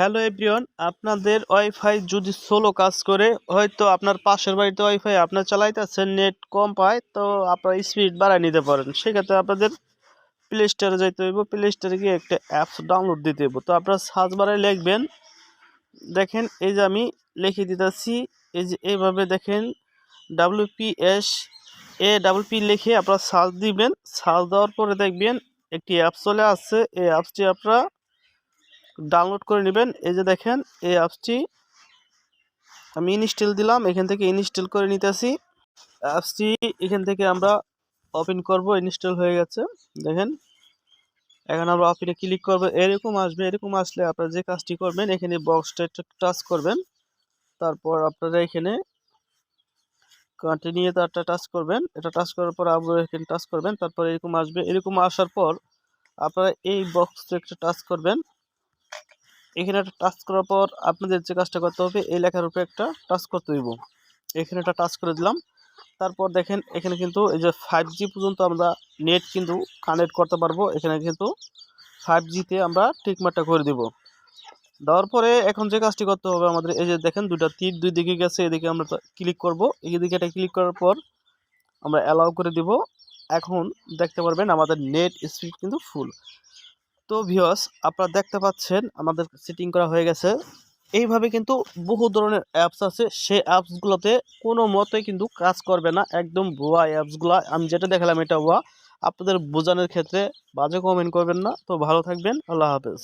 Hello everyone, আপনাদের wifi যদি slow কাজ করে, হয়তো আপনার পাশের বাড়িতে ওয়াইফাই আপনার চালাইতেছেন নেট কম পায়, তো আপনার স্পিড বাড়ায় নিতে পারেন। সেক্ষেত্রে আপনাদের প্লে স্টোরে যাইতে হইব। প্লে স্টোরে গিয়ে একটা অ্যাপস ডাউনলোড দিতে হইব। তো আপনার সার্চ বারে লিখবেন, দেখেন এই যে আমি লিখে দিতেছি, এই যে এইভাবে দেখেন ডাব্লিউপিএস এ ডাবল পি লিখে আপনারা সার্চ দিবেন। সার্চ দেওয়ার পরে দেখবেন একটি অ্যাপস চলে আসছে। এই অ্যাপসটি আপনারা ডাউনলোড করে নেবেন। এই যে দেখেন, এই অ্যাপসটি আমি ইনস্টল দিলাম, এখান থেকে ইনস্টল করে নিতেছি। অ্যাপসটি এখান থেকে আমরা ওপেন করব ইনস্টল হয়ে গেছে। দেখেন, এখন আমরা ওপেনে ক্লিক করব, এরকম আসবে, এরকম আসলে আপনারা যে কাজটি করবেন, এখানে বক্সটা টাচ করবেন। তারপর আপনারা এখানে কন্টিনিউ তারটা টাচ করবেন। এটা টাচ করার পর আবার এখানে টাচ করবেন। তারপর এরকম আসবে, এরকম আসার পর আপনারা এই বক্সটা একটু টাচ করবেন। এখানে একটা টাচ করার পর আপনাদের যে কাজটা করতে হবে, এই লেখার উপরে একটা টাচ করতে হইব। এখানে একটা টাচ করে দিলাম। তারপর দেখেন, এখানে কিন্তু এই যে ফাইভ জি পর্যন্ত আমরা নেট কিন্তু কানেক্ট করতে পারব। এখানে কিন্তু ফাইভ জিতে আমরা টিকমারটা করে দিব। দেওয়ার পরে এখন যে কাজটি করতে হবে আমাদের, এই যে দেখেন, দুইটা তীর দুই দিকে গেছে, এদিকে আমরা ক্লিক করব। এদিকে এটা ক্লিক করার পর আমরা অ্যালাউ করে দিব। এখন দেখতে পারবেন আমাদের নেট স্পিড কিন্তু ফুল তো ভিওস আপনারা দেখতে পাচ্ছেন, আমাদের সেটিং করা হয়ে গেছে। এইভাবে কিন্তু বহু ধরনের অ্যাপস আছে। সে অ্যাপসগুলোতে কোনো মতে কিন্তু কাজ করবে না। একদম ভুয়া অ্যাপসগুলো আমি যেটা দেখালাম, এটা ভুয়া আপনাদের বোঝানোর ক্ষেত্রে বাজে কমেন্ট করবেন না। তো ভালো থাকবেন। আল্লাহ হাফেজ।